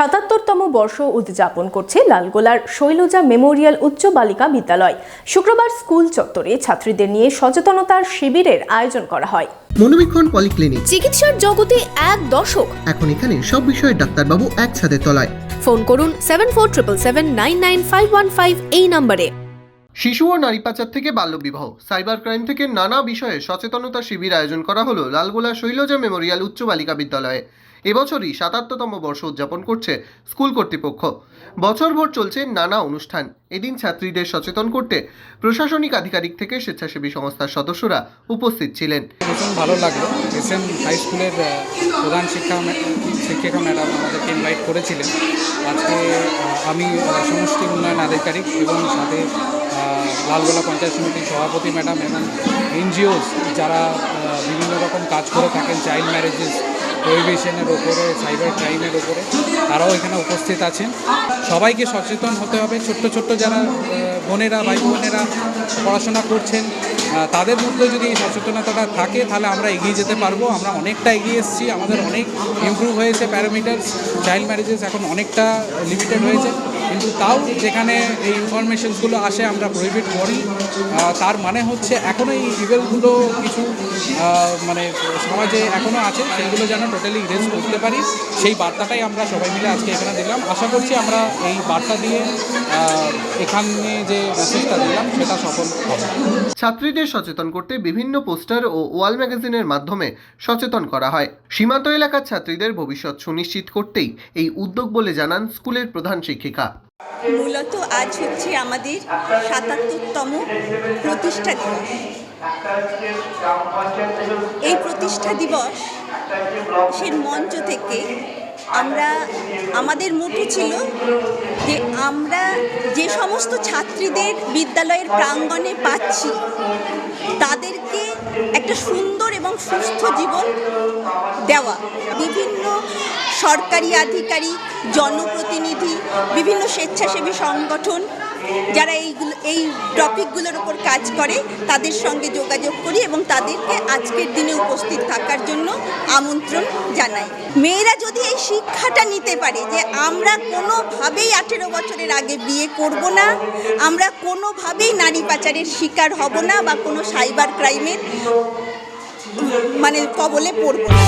সাতাত্তরতম বর্ষ উদযাপন করছে লালগোলার শৈলজা মেমোরিয়াল উচ্চ বালিকা বিদ্যালয়। শুক্রবার স্কুল চত্বরে ছাত্রীদের নিয়ে সচেতনতার শিবিরের আয়োজন করা হয়। মনোবীক্ষণ পলিক্লিনিক। চিকিৎসার জগতে এক দশক। এখন এখানে সব বিষয়ে ডাক্তারবাবু এক ছাদের তলায়। ফোন করুন seven four triple seven nine nine five one five এই নম্বরে। শিশু ও নারী পাচার থেকে বাল্যবিবাহ সাইবার ক্রাইম থেকে নানা বিষয়ে সচেতনতা শিবির আয়োজন করা হলো লালগোলা শৈলজা মেমোরিয়াল উচ্চ বালিকা বিদ্যালয়ে। এবছরই সাতাত্তরতম বর্ষ উদযাপন করছে স্কুল কর্তৃপক্ষ। বছরভর চলছে নানা অনুষ্ঠান। এদিন ছাত্রীদের সচেতন করতে প্রশাসনিক আধিকারিক থেকে স্বেচ্ছাসেবী সংস্থার সদস্যরা উপস্থিত ছিলেন। ভীষণ ভালো লাগল। এসএম হাই স্কুলের প্রধান শিক্ষা শিক্ষিকা ম্যাডাম আমাদেরকে ইনভাইট করেছিলেন। আজকে আমি সমষ্টি উন্নয়ন আধিকারিক এবং সাথে লালগোলা পঞ্চায়েত সমিতির সভাপতি ম্যাডাম এবং এনজিওস যারা বিভিন্ন রকম কাজ করে থাকেন, চাইল্ড ম্যারেজেস প্রহিবিশনের ওপরে, সাইবার ক্রাইমের ওপরে, তারাও এখানে উপস্থিত আছেন। সবাইকে সচেতন হতে হবে। ছোট্ট ছোট্ট যারা বোনেরা ভাই বোনেরা পড়াশোনা করছেন তাদের মধ্যে যদি এই সচেতনতাটা থাকে, তাহলে আমরা এগিয়ে যেতে পারব। আমরা অনেকটা এগিয়ে এসেছি। আমাদের অনেক ইমপ্রুভ হয়েছে প্যারামিটার্স চাইল্ড ম্যারেজেস এখন অনেকটা লিমিটেড হয়েছে। কিন্তু তাও যেখানে এই ইনফরমেশনসগুলো আসে, আমরা প্রহিবিট করি। তার মানে হচ্ছে এখনও এই ইভেলগুলো কিছু মানে সমাজে এখনও আছে। সেগুলো যেন টোটালি ইরেজ করতে পারি। সেই বার্তাটাই আমরা সবাই মিলে আজকে এখানে দিলাম। আশা করছি আমরা এই বার্তা দিয়ে এখানে যে মেসেজটা দিলাম, সেটা সফল হবে। ছাত্রীদের সচেতন করতে বিভিন্ন পোস্টার ও ওয়াল ম্যাগাজিনের মাধ্যমে সচেতন করা হয়। সীমান্ত এলাকার ছাত্রীদের ভবিষ্যৎ সুনিশ্চিত করতেই এই উদ্যোগ বলে জানান স্কুলের প্রধান শিক্ষিকা। মূলত আজ হচ্ছে আমাদের সাতাত্তরতম প্রতিষ্ঠা দিবস। এই প্রতিষ্ঠা দিবস সের মঞ্চ থেকে আমরা, আমাদের মতো ছিল যে আমরা যে সমস্ত ছাত্রীদের বিদ্যালয়ের প্রাঙ্গণে পাচ্ছি, তাদেরকে একটা সুন্দর এবং সুস্থ জীবন দেওয়া। বিভিন্ন সরকারি আধিকারিক, জনপ্রতিনিধি, বিভিন্ন স্বেচ্ছাসেবী সংগঠন যারা এইগুলো এই টপিকগুলোর ওপর কাজ করে, তাদের সঙ্গে যোগাযোগ করি এবং তাদেরকে আজকের দিনে উপস্থিত থাকার জন্য আমন্ত্রণ জানাই। মেয়েরা যদি এই শিক্ষাটা নিতে পারে যে আমরা কোনোভাবেই আঠেরো বছরের আগে বিয়ে করব না, আমরা কোনোভাবেই নারী পাচারের শিকার হব না বা কোনো সাইবার ক্রাইমের মানে কবলে পড়ব না।